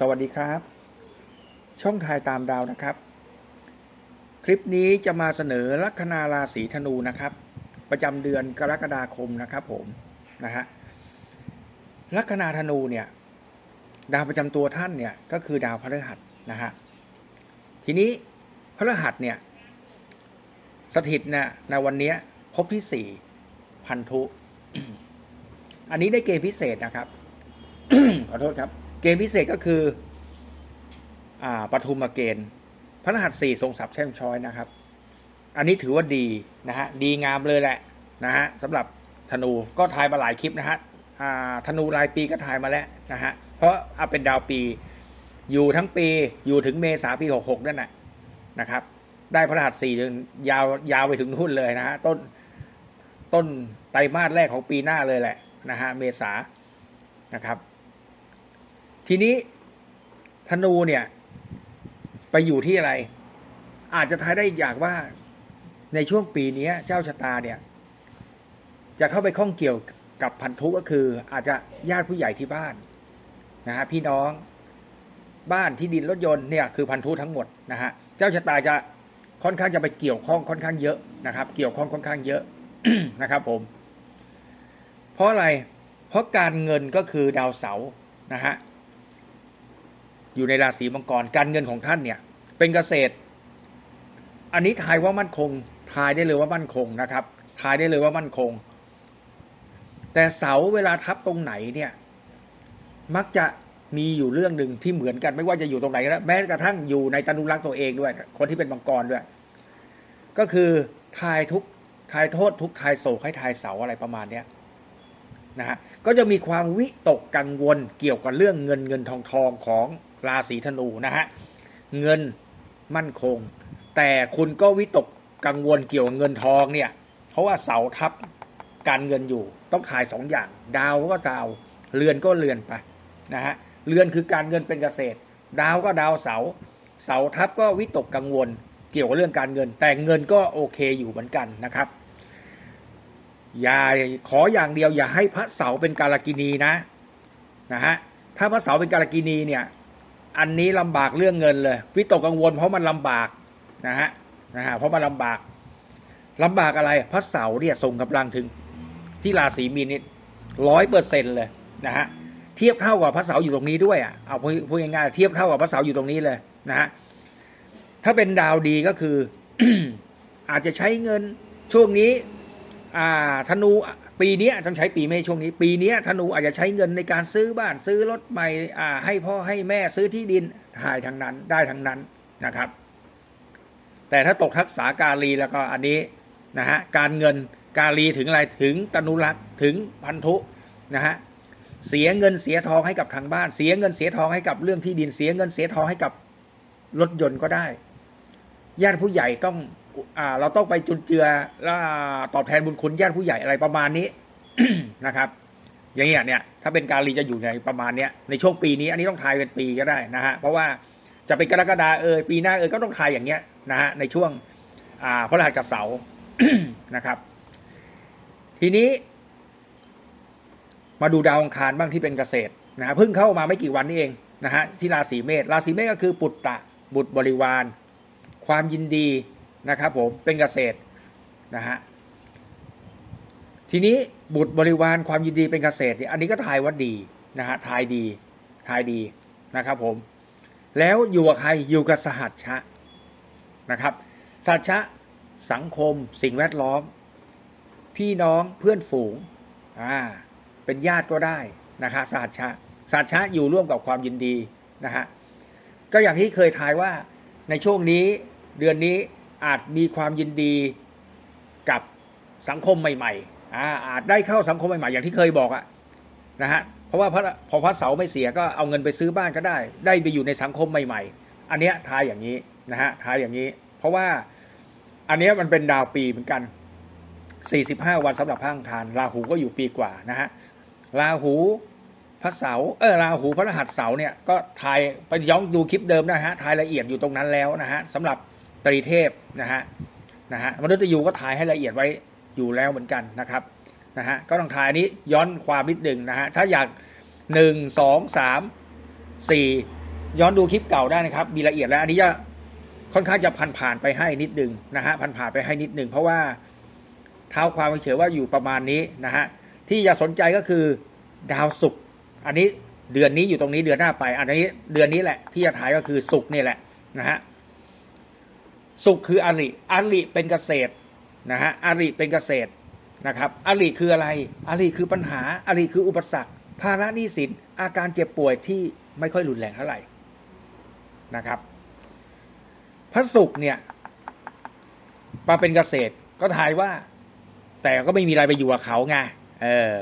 สวัสดีครับ ช่องทายตามดาวนะครับ คลิปนี้จะมาเสนอลัคนาราศีธนูนะครับ ประจำเดือนกรกฎาคมนะครับ ผมนะฮะลัคนาธนูเนี่ยดาวประจำตัวท่านเนี่ยก็คือดาวพฤหัสนะฮะทีนี้พฤหัสเนี่ยสถิตเนี่ยในวันนี้พบที่สี่พันธุ อันนี้ได้เกณฑ์พิเศษนะครับ ขอโทษครับ เกณฑ์พิเศษก็คืออ่าปทุมมาเกณฑ์ พระรหัสสี่ทรงศัพท์แช่มช้อยนะครับ อันนี้ถือว่าดีนะฮะดีงามเลยแหละนะฮะสำหรับธนูก็ทายมาหลายคลิปนะฮะอ่าธนูรายปีก็ทายมาแล้วนะฮะเพราะเอาเป็นดาวปี อยู่ทั้งปีอยู่ถึงเมษาปีหกหกนั่นแหละนะครับ ได้พระรหัสสี่ยาวยาวไปถึงนู่นเลยนะฮะต้นต้นไตรมาสแรกของปีหน้าเลยแหละนะฮะเมษานะครับ ทีนี้ธนูเนี่ย ไปอยู่ที่อะไร อาจจะทายได้อย่างว่า ในช่วงปีนี้เจ้าชะตาเนี่ย จะเข้าไปข้องเกี่ยวกับพันธุก็คือ อาจจะญาติผู้ใหญ่ที่บ้านนะฮะพี่น้องบ้านที่ดินรถยนต์เนี่ยคือพันธุทั้งหมดนะฮะเจ้าชะตาจะค่อนข้างจะไปเกี่ยวข้องค่อนข้างเยอะนะครับ เกี่ยวข้องค่อนข้างเยอะนะครับ ผม เพราะอะไร เพราะการเงินก็คือดาวเสาร์นะฮะ อยู่ในราศีมังกรการเงินของท่านเนี่ย เป็นเกษตร อันนี้ทายว่ามั่นคงทายได้เลยว่ามั่นคงนะครับทายได้เลยว่ามั่นคง แต่เสาเวลาทับตรงไหนเนี่ย มักจะมีอยู่เรื่องหนึ่งที่เหมือนกันไม่ว่าจะอยู่ตรงไหนก็ได้แม้กระทั่งอยู่ในตนุรักษ์ตัวเองด้วย คนที่เป็นมังกรด้วย ก็คือทายทุกทายโทษทุกทายโศกให้ทายเสาอะไรประมาณเนี้ยนะฮะก็จะมีความวิตกกังวลเกี่ยวกับเรื่องเงินเงินทองทองของ ราศีธนูนะฮะเงินมั่นคง แต่คุณก็วิตกกังวลเกี่ยวกับเงินทองเนี่ย เพราะว่าเสาทับการเงินอยู่ต้องขายสองอย่าง ดาวก็ดาวเรือนก็เรือนไปนะฮะเรือนคือการเงินเป็นเกษตร ดาวก็ดาวเสา เสาทับก็วิตกกังวล เกี่ยวกับเรื่องการเงิน แต่เงินก็โอเคอยู่เหมือนกันนะครับอย่าขออย่างเดียวอย่าให้พระเสาเป็นกาลกินีนะนะฮะถ้าพระเสาเป็นกาลกินีเนี่ย อันนี้ลำบากเรื่องเงินเลยวิตกกังวลเพราะมันลำบากนะฮะนะฮะเพราะมันลำบากลำบากอะไรพระเสาเนี่ยส่งกำลังถึง ที่ราศีมีนนี่ร้อยเปอร์เซ็นเลยนะฮะเทียบเท่ากับพระเสาอยู่ตรงนี้ด้วยอะเอาพูดพูดง่ายๆเทียบเท่ากับพระเสาอยู่ตรงนี้เลยนะฮะถ้าเป็นดาวดีก็คืออาจจะใช้เงินช่วงนี้ อ่าธนู ปีนี้ต้องใช้ปีไม่ช่ช่วงนี้ ปีนี้ธนูอาจจะใช้เงินในการซื้อบ้านซื้อรถใหม่อ่าให้พ่อให้แม่ซื้อที่ดินถ่ายทางนั้นได้ทางนั้นนะครับ แต่ถ้าตกทักษาการีแล้วก็อันนี้นะฮะการเงินการีถึงอะไรถึงตนุรักษ์ถึงพันธุนะฮะเสียเงินเสียทองให้กับทางบ้าน เสียเงินเสียทองให้กับเรื่องที่ดินเสียเงินเสียทองให้กับรถยนต์ก็ได้ญาติผู้ใหญ่ต้อง อ่า เราต้องไปจุนเจือแล้วตอบแทนบุญคุณญาติผู้ใหญ่อะไรประมาณนี้นะครับ อย่างเงี้ยเนี่ย ถ้าเป็นการีจะอยู่ในประมาณเนี้ยในช่วงปีนี้ อันนี้ต้องทายเป็นปีก็ได้นะฮะเพราะว่าจะเป็นกรกฎาเอยปีหน้าเอยก็ต้องทายอย่างเงี้ยนะฮะในช่วงอ่าพฤหัสกับเสาร์นะครับ ทีนี้ มาดูดาวอังคารบ้างที่เป็นเกษตรนะฮะเพิ่งเข้ามาไม่กี่วันนี้เองนะฮะที่ราศีเมษราศีเมษก็คือปุตตะบุตรบริวาร ความยินดี นะครับผมเป็นเกษตรนะฮะทีนี้บุตรบริวารความยินดีเป็นเกษตรเนี่ยอันนี้ก็ทายว่าดีนะฮะทายดีทายดีนะครับผม แล้วอยู่กับใครอยู่กับสหัชชะนะครับสหัชชะสังคม สิ่งแวดล้อม พี่น้องเพื่อนฝูงอ่าเป็นญาติก็ได้นะคะสหัชชะสหัชชะอยู่ร่วมกับความยินดีนะฮะก็อย่างที่เคยทายว่าในช่วงนี้เดือนนี้ อาจมีความยินดีกับสังคมใหม่ๆอาอาจได้เข้าสังคมใหม่ๆอย่างที่เคยบอกอะนะฮะเพราะว่าพระพอพระเสาไม่เสียก็เอาเงินไปซื้อบ้านก็ได้ ได้ไปอยู่ในสังคมใหม่ ๆ อันเนี้ยทายอย่างนี้นะฮะทายอย่างนี้ เพราะว่าอันเนี้ยมันเป็นดาวปีเหมือนกัน 45 วันสำหรับพระอังคารราหูก็อยู่ปีกว่านะฮะราหูพระเสาร์เออราหูพระรหัสเสาร์เนี่ยก็ทายไปย้อนดูคลิปเดิมนะฮะทายละเอียดอยู่ตรงนั้นแล้วนะฮะสำหรับ ตรีเทพนะฮะนะฮะมนุษย์ยูก็ทายให้ละเอียดไว้อยู่แล้วเหมือนกันนะครับนะฮะก็ต้องทายอันนี้ย้อนความนิดหนึ่งนะฮะถ้าอยากหนึ่งสองสามสี่ย้อนดูคลิปเก่าได้นะครับ มีละเอียดแล้วอันนี้จะค่อนข้างจะผ่านผ่านไปให้นิดหนึ่งนะฮะผ่านผ่านไปให้นิดหนึ่งเพราะว่าเท้าความเฉยว่าอยู่ประมาณนี้นะฮะที่จะสนใจก็คือดาวศุกร์อันนี้เดือนนี้อยู่ตรงนี้เดือนหน้าไป อันนี้เดือนนี้แหละที่จะถ่ายก็คือศุกร์นี่แหละนะฮะ ศุกร์คืออริอริเป็นเกษตรนะฮะอริเป็นเกษตรนะครับอริคืออะไรอริคือปัญหาอริคืออุปสรรคภาระหนี้สินอาการเจ็บป่วยที่ไม่ค่อยรุนแรงเท่าไหร่นะครับ พระศุกร์เนี่ยมาเป็นเกษตรก็ทายว่า แต่ก็ไม่มีอะไรไปอยู่กับเขาไงเออ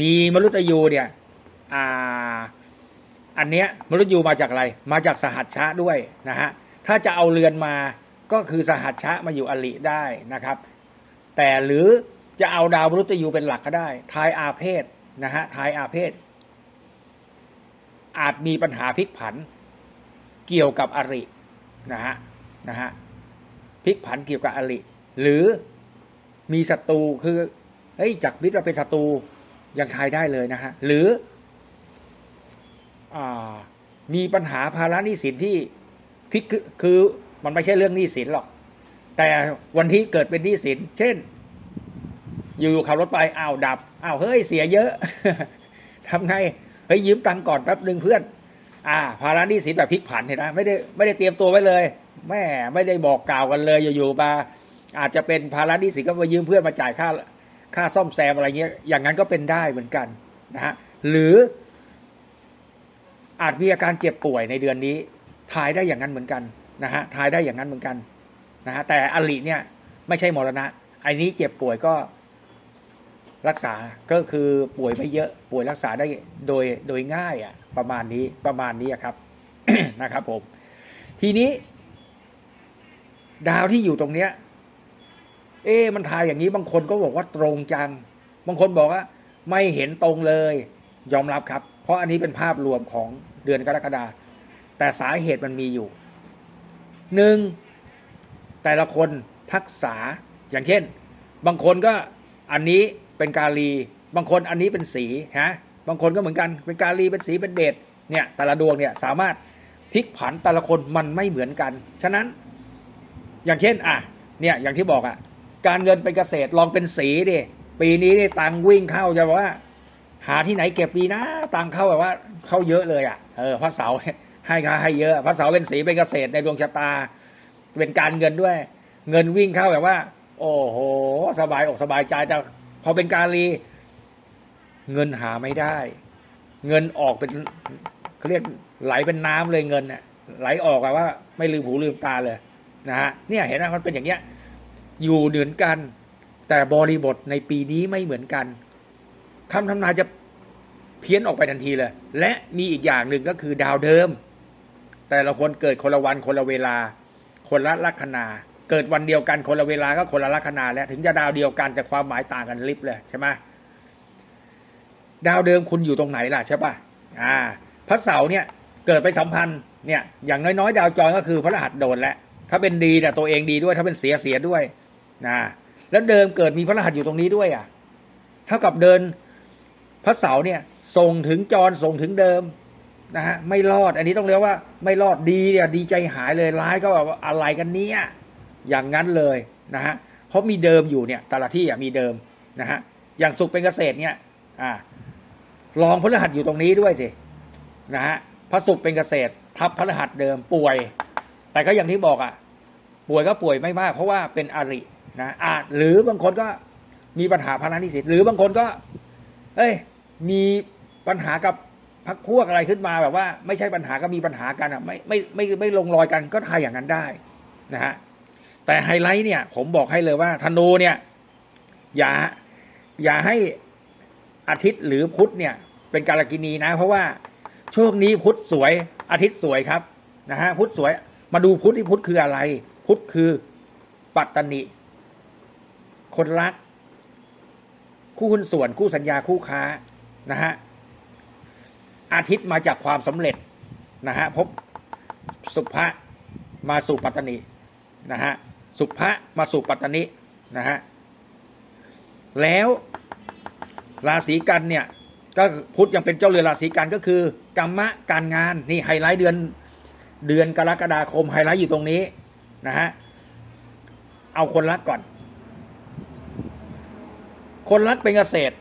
มีมรุตยูเนี่ยอ่าอันเนี้ยมรุตยูมาจากอะไร มาจากสหัชชะด้วยนะฮะถ้าจะเอาเรือนมา ก็คือสหัชชะมาอยู่อลิได้นะครับ แต่หรือจะเอาดาวมรุตยูเป็นหลักก็ได้ทายอาเพศนะฮะทายอาเพศ อาจมีปัญหาพลิกผัน เกี่ยวกับอรินะฮะนะฮะพลิกผันเกี่ยวกับอริหรือมีศัตรูคือเฮ้ยจากมิตรมาเป็นศัตรูยังทายได้เลยนะฮะหรืออมีปัญหาภาระหนี้สินที่พลิกคือ มันไม่ใช่เรื่องหนี้สินหรอก แต่วันที่เกิดเป็นหนี้สิน เช่น อยู่ๆขับรถไปอ้าวดับอ้าวเฮ้ยเสียเยอะทำไงเฮ้ยยืมตังค์ก่อนแป๊บหนึ่งเพื่อน อ่า ภาระหนี้สินแบบพลิกผันเห็นไหมไม่ได้ไม่ได้เตรียมตัวไว้เลยแม่ไม่ได้บอกกล่าวกันเลยอยู่ๆมาอาจจะเป็นภาระหนี้สินก็มายืมเพื่อนมาจ่ายค่าค่าซ่อมแซมอะไรเงี้ย อย่างนั้นก็เป็นได้เหมือนกันนะฮะหรืออาจมีอาการเจ็บป่วยในเดือนนี้ทายได้อย่างนั้นเหมือนกัน นะฮะทายได้อย่างนั้นเหมือนกันนะฮะแต่อลิเนี่ยไม่ใช่มรณะไอ้นี้เจ็บป่วยก็รักษาก็คือป่วยไม่เยอะป่วยรักษาได้โดยโดยง่ายอะประมาณนี้ประมาณนี้ครับนะครับผมทีนี้ ดาวที่อยู่ตรงเนี้ย เอ๊มันทายอย่างนี้บางคนก็บอกว่าตรงจัง บางคนบอกว่า ไม่เห็นตรงเลย ยอมรับครับ เพราะอันนี้เป็นภาพรวมของเดือนกรกฎาแต่สาเหตุมันมีอยู่ หนึ่งแต่ละคนทักษะอย่างเช่น บางคนก็อันนี้เป็นกาลี บางคนอันนี้เป็นสีฮะบางคนก็เหมือนกันเป็นกาลีเป็นสีเป็นเดชเนี่ยแต่ละดวงเนี่ยสามารถพลิกผันแต่ละคนมันไม่เหมือนกัน ฉะนั้นอย่างเช่นอะเนี่ยอย่างที่บอกอะการเงินเป็นเกษตรลองเป็นสีดิปีนี้นี่ตังวิ่งเข้าจะบอกว่า หาที่ไหนเก็บดีนะตังเข้าแบบว่าเข้าเยอะเลยอะเออพระเสาร์ ให้ค่าให้เยอะพระเสาเป็นสีเป็นเกษตรในดวงชะตา เป็นการเงินด้วย เงินวิ่งเข้าแบบว่า โอ้โห สบายอกสบายใจแต่พอเป็นการีเงินหาไม่ได้ เงินออกเป็นเขาเรียกไหลเป็นน้ำเลยเงินน่ะไหลออกแบบว่า ไม่ลืมหูลืมตาเลยนะฮะเนี่ยเห็นไหมมันเป็นอย่างเงี้ย อยู่เหมือนกัน แต่บริบทในปีนี้ไม่เหมือนกันคำทำนายจะเพี้ยนออกไปทันทีเลย และมีอีกอย่างหนึ่งก็คือดาวเดิม แต่ละคนเกิดคนละวันคนละเวลา คนละลัคนา เกิดวันเดียวกันคนละเวลาก็คนละลัคนา แล้วถึงจะดาวเดียวกันแต่ความหมายต่างกันลิบเลยใช่ไหมดาวเดิมคุณอยู่ตรงไหนล่ะใช่ปะอ่าพระเสาร์เนี่ยเกิดไปสัมพันธ์เนี่ยอย่างน้อยๆ ดาวจรก็คือพระรหัสโดนแล้วถ้าเป็นดีเนี่ยตัวเองดีด้วย ถ้าเป็นเสียเสียด้วยนะแล้วเดิมเกิดมีพระรหัสอยู่ตรงนี้ด้วยอะเท่ากับเดินพระเสาร์เนี่ยส่งถึงจรส่งถึงเดิม นะฮะไม่รอดอันนี้ต้องเรียกว่า ไม่รอดดีเนี่ยดีใจหายเลยร้ายก็แบบว่าอะไรกันเนี่ยอย่างนั้นเลยนะฮะเพราะมีเดิมอยู่เนี่ยแต่ละที่อะมีเดิมนะฮะอย่างสุขเป็นเกษตรเนี่ยอ่าลองพฤหัสอยู่ตรงนี้ด้วยสินะฮะพระศุกเป็นเกษตร ทับพฤหัสเดิมป่วย แต่ก็อย่างที่บอกอะป่วยก็ป่วยไม่มาก เพราะว่าเป็นอรินะอาจหรือบางคนก็มีปัญหาพานานิสิตหรือบางคนก็ เอ้ยมีปัญหากับ พักพวกอะไรขึ้นมาแบบว่า ไม่ใช่ปัญหาก็มีปัญหากันอะไม่ไม่ไม่ไม่ไม่ลงรอยกันก็ทายอย่างนั้นได้นะฮะแต่ไฮไลท์เนี่ย ผมบอกให้เลยว่าธนูเนี่ย อย่า อย่าให้อาทิตย์หรือพุธเนี่ย เป็นการกินีนะ เพราะว่าช่วงนี้พุธสวยอาทิตย์สวยครับนะฮะพุธสวย มาดูพุธที่พุธคืออะไร พุธคือปัตตนิคนรัก คู่หุ้นส่วนคู่สัญญาคู่ค้านะฮะ อาทิตย์มาจากความสำเร็จนะฮะพบสุภะมาสู่ปัตตนินะฮะสุภะมาสู่ปัตตนินะฮะแล้วราศีกันเนี่ยก็พุธยังเป็นเจ้าเรือนราศีกันก็คือกรรมะการงานนี่ไฮไลท์เดือนเดือนกรกฎาคมไฮไลท์อยู่ตรงนี้นะฮะเอาคนรักก่อน คนรักเป็นเกษตร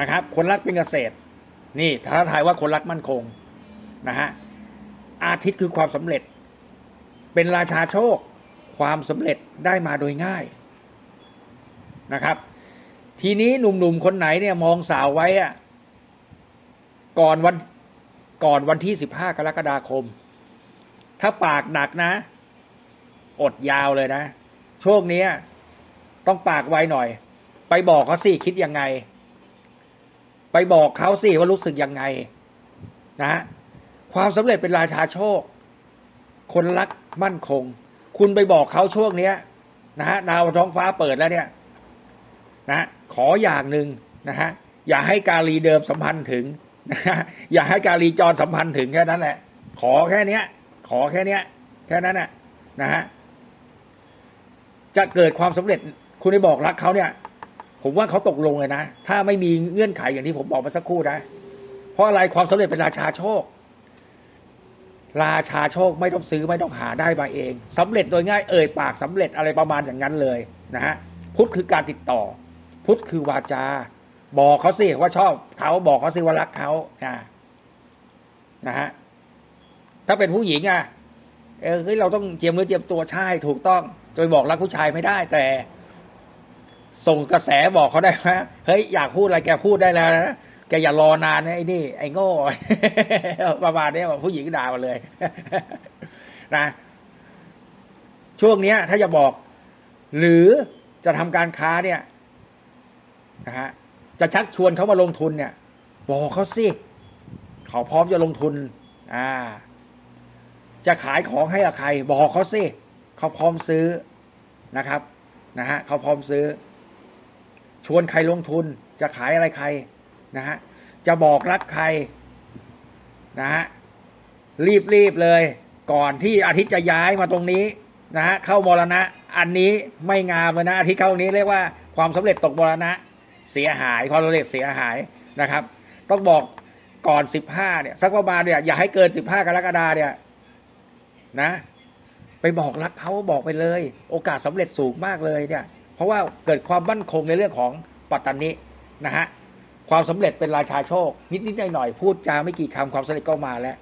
นะครับ คนรักเป็นเกษตร นี่ท้าทายว่าคนรักมั่นคงนะฮะอาทิตย์คือความสำเร็จ เป็นราชาโชค ความสำเร็จได้มาโดยง่ายนะครับ ทีนี้หนุ่มๆคนไหนเนี่ยมองสาวไว้อะก่อนวันก่อนวันที่สิบห้ากรกฎาคม ถ้าปากหนักนะ อดยาวเลยนะ ช่วงเนี้ยต้องปากไวหน่อย ไปบอกเขาสิคิดยังไง ไปบอกเขาสิว่ารู้สึกยังไง นะฮะความสำเร็จเป็นราชาโชค คนรักมั่นคง คุณไปบอกเขาช่วงเนี้ย นะฮะดาวท้องฟ้าเปิดแล้วเนี่ย นะขออย่างหนึ่งนะฮะอย่าให้กาลีเดิมสัมพันธ์ถึงนะฮะอย่าให้กาลีจรสัมพันธ์ถึงแค่นั้นแหละ ขอแค่เนี้ย ขอแค่เนี้ย แค่นั้นน่ะนะฮะจะเกิดความสำเร็จ คุณไปบอกรักเขาเนี่ย ผมว่าเขาตกลงเลยนะ ถ้าไม่มีเงื่อนไขอย่างที่ผมบอกมาสักครู่นะ เพราะอะไรความสำเร็จเป็นราชาโชค ราชาโชคไม่ต้องซื้อไม่ต้องหาได้มาเองสำเร็จโดยง่ายเอ่ยปากสำเร็จอะไรประมาณอย่างนั้นเลยนะฮะพุทธคือการติดต่อ พุทธคือวาจา บอกเขาสิว่าชอบเขาบอกเขาสิว่ารักเขานะนะฮะถ้าเป็นผู้หญิงอะเออเฮ้ยเราต้องเจียมเนื้อเจียมตัวใช่ถูกต้องโดยบอกรักผู้ชายไม่ได้แต่ ส่งกระแสบอกเขาได้ไหมเฮ้ยอยากพูดอะไรแกพูดได้แล้วนะแกอย่ารอนานนะไอ้นี่ ไอ้โง่ประมาณนี้ผู้หญิงด่ามาเลย นะ ช่วงเนี้ย ถ้าจะบอก หรือจะทำการค้าเนี่ยนะฮะจะชักชวนเขามาลงทุนเนี่ย บอกเขาสิเขาพร้อมจะลงทุน อ่า จะขายของให้กับใคร บอกเขาสิเขาพร้อมซื้อนะครับ นะฮะเขาพร้อมซื้อ ชวนใครลงทุน จะขายอะไรใครนะฮะ จะบอกรักใครนะฮะ รีบรีบเลย ก่อนที่อาทิตย์จะย้ายมาตรงนี้นะฮะเข้ามรณะ อันนี้ไม่งามเลยนะอาทิตย์เข้านี้เรียกว่าความสำเร็จตกมรณะ เสียหายความสำเร็จเสียหายนะครับ ต้องบอกก่อนสิบห้าเนี่ยสักประมาณเนี่ยอย่าให้เกินสิบห้ากรกฎาเนี่ยนะ ไปบอกรักเขาบอกไปเลย โอกาสสำเร็จสูงมากเลยเนี่ย เพราะว่าเกิดความมั่นคงในเรื่องของปัตตานินะฮะความสำเร็จเป็นราชาโชค นิดนิดหน่อยหน่อยๆพูดจาไม่กี่คำความสำเร็จก็มาแล้ว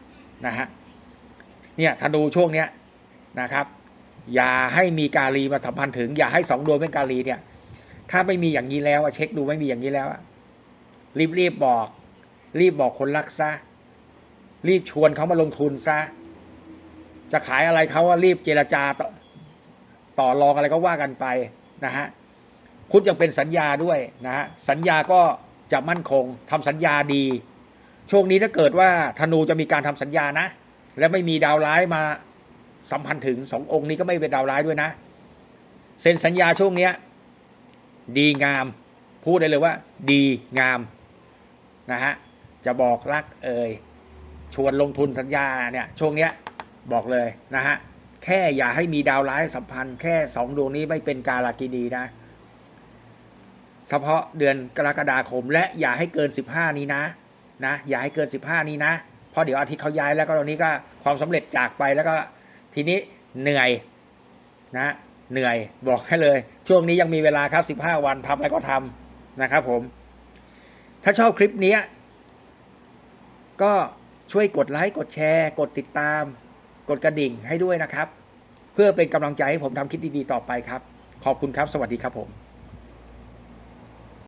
นะฮะเนี่ยธนูช่วงเนี้ยนะครับ อย่าให้มีกาลีมาสัมพันธ์ถึง อย่าให้สองดวงเป็นกาลีเนี่ย ถ้าไม่มีอย่างนี้แล้วอะเช็คดูไม่มีอย่างนี้แล้วรีบรีบบอก รีบบอกคนรักซะรีบชวนเขามาลงทุนซะจะขายอะไรเขาว่ารีบเจรจาต่อต่อรองอะไรก็ว่ากันไป นะฮะคุณยังเป็นสัญญาด้วยนะฮะสัญญาก็จะมั่นคงทำสัญญาดีช่วงนี้ถ้าเกิดว่าธนูจะมีการทำสัญญานะ และไม่มีดาวร้ายมาสัมพันธ์ถึงสององค์นี้ก็ไม่เป็นดาวร้ายด้วยนะเซ็นสัญญาช่วงเนี้ยดีงาม พูดได้เลยว่า ดีงามนะฮะจะบอกรักเอ่ยชวนลงทุนสัญญาเนี่ยช่วงเนี้ยบอกเลยนะฮะ แค่อย่าให้มีดาวร้ายสัมพันธ์ แค่สองดวงนี้ไม่เป็นกาลากินีนะ เฉพาะเดือนกรกฎาคม และอย่าให้เกินสิบห้านี้นะ นะ อย่าให้เกินสิบห้านี้นะเพราะเดี๋ยวอาทิตย์เขาย้ายแล้วก็ตอนนี้ก็ความสำเร็จจากไปแล้วก็ทีนี้เหนื่อยนะ เหนื่อยบอกให้เลย ช่วงนี้ยังมีเวลาครับสิบห้าวันทำอะไรก็ทำนะครับผม ถ้าชอบคลิปนี้ก็ช่วยกดไลค์กดแชร์ กดติดตาม กดกระดิ่งให้ด้วยนะครับ เพื่อเป็นกำลังใจให้ผมทำคลิปดีๆต่อไปครับ ขอบคุณครับ สวัสดีครับผม